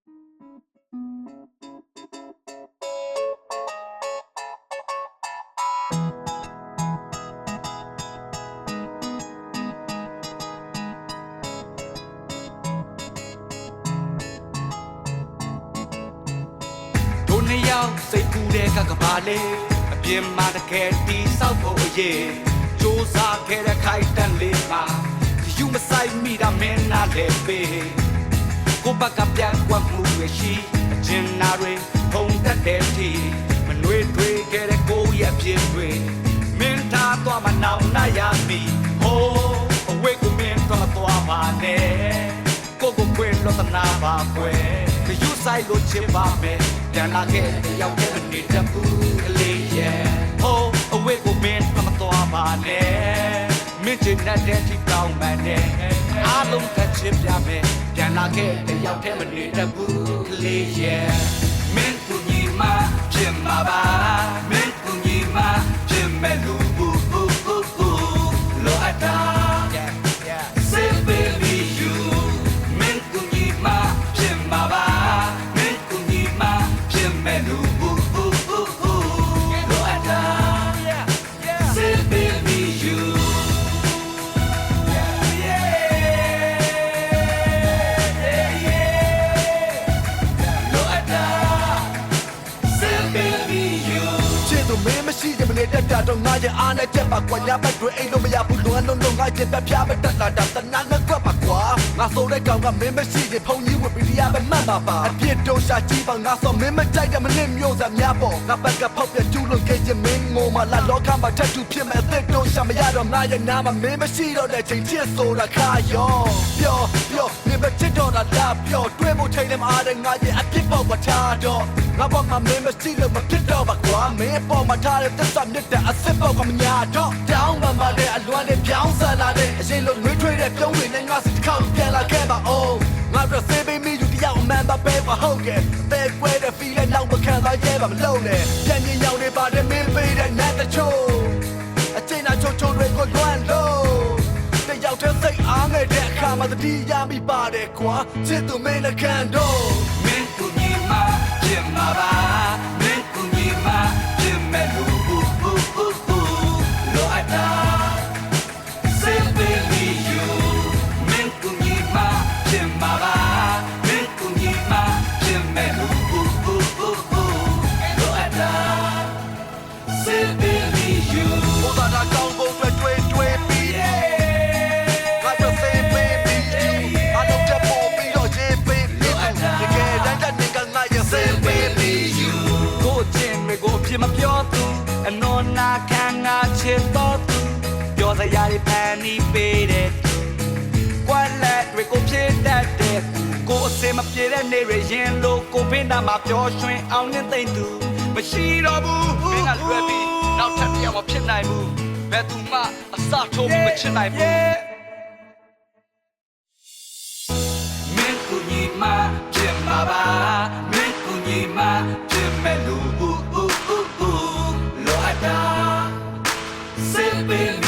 တို့နှစ်ယောက်စိတ်ကူးတဲ့ကကပါလေအပြင်းမှာတကယ်တီးဆောက်ဖို့အရေးစူးစမ်းခဲ့တဲ့ခိုင်တန်လေးမှာယူမဆိုင်မိတာမင်းနာလေပေ ကိုဘကပြတ်ကွက်မှုရရှိအကျဉ်းနာတွေဖုံတက်တဲ့တီမနှွေးတွေခဲ့တဲ့ကိုရဲ့ပြင်းတွေမင်းထားသွားမနောင်နာရမီဟိုးအဝေးကိုမင်းတော့သွားပါနဲ့ကိုကိုခွေလို့တနာပါကွယ်ကယူဆိုင်လို့ချစ်ပါမယ်ပြန်လာခဲ့တဲ့ရောက်တဲ့နေတပူက မင်းချင်တဲ့တီတောင်းမှန်တဲ့အားလုံးကချစ်ပြမယ်ပြန်လာခဲ့တဲ့ရောက်တဲ့နေတပူကလေးရဲ့မင်းကူညီမဖြစ်မှာပါ တဲ့မနေတတ်တာတော့ငါရဲ့အားနဲ့ချက်ပါကွာညာဘက်တွေအိမ်လို့မရဘူးလွမ်းလုံးလုံးငါကျင်ပြပြပဲတက်လာတာတနာငါကွက်ပါကွာငါဆိုတဲ့ကောင်ကမင်းမရှိရင်ဖုန်ကြီးဝပီဒီယာပဲမှတ်ပါပါအပြစ်တော့ရှာကြည့်ပါငါဆိုမင်းမကြိုက်တဲ့မနစ်မျိုးစားများပေါ့ငါဘက်ကဖောက်ပြကျူးလွန်ခဲ့ခြင်းမင်းငိုမှာလာလောကမှာထက်တူဖြစ်မဲ့အသက်တော့ရှာမရတော့ငါရဲ့နာမမင်းမရှိတော့တဲ့ချိန်ချစ်ဆိုတာခါရောပျော်ပျော်နေမချစ် တော့တာလာပျော်တွဲဖို့ချိန်လည်းမအားတဲ့ငါရဲ့အပြစ်ပေါက်ပါထားတော့ငါဘောမှာမင်းမရှိလို့မဖြစ်တော့ပါကွာမင်းပေါ်မှာထားတဲ့သစ္စာမြစ်တဲ့အစ်စ်ပေါက်ကမညာတော့တောင်းပါမတဲ့အလွမ်းနဲ့ပြောင်းဆလာတဲ့အရင်လိုနှွေးထွေးတဲ့ပြုံးတွေနဲ့ငါစစ်တစ်ခေါက်ပြန်လာခဲ့ပါအောင်ငါတို့စေးပေးမိယူတရားအမှန်ပါပဲပါဟုတ်ကဲ့အသေးကွဲတဲ့ feel နဲ့နောက်မခံသွားရဲပါမလုံးနဲ့ပြန်မြင်ရောက်နေပါတယ်မင်းပေးတဲ့နတ်တချို့ တဲ့အခါမှာတတိယမိပါတယ်ကွာချစ်သူမင်းနဲ့ခံတော့မင်းကူညီမဖြစ်မှာပါ ချစ်တော်သူပြောစရာတွေဖန်နီးပေးတဲ့သူကွာလက်တွေကိုဖြစ်တတ်တဲ့သူကိုအစင်မပြေတဲ့နေရရင်လို့ကိုပင်တာမှာပျော်ရွှင်အောင်နဲ့သိမ့်သူမရှိတော့ဘူးမင်းကလွယ်ပြီးနောက်ထပ်တစ်ယောက်မဖြစ်နိုင်ဘူးဘယ်သူမှအစထိုးပြီးမချစ်နိုင်ဘူးမင်းကူညီမဖြစ်မှာပါမင်းကူညီမဖြစ်မဲ့လူဘူးဘူးဘူး me.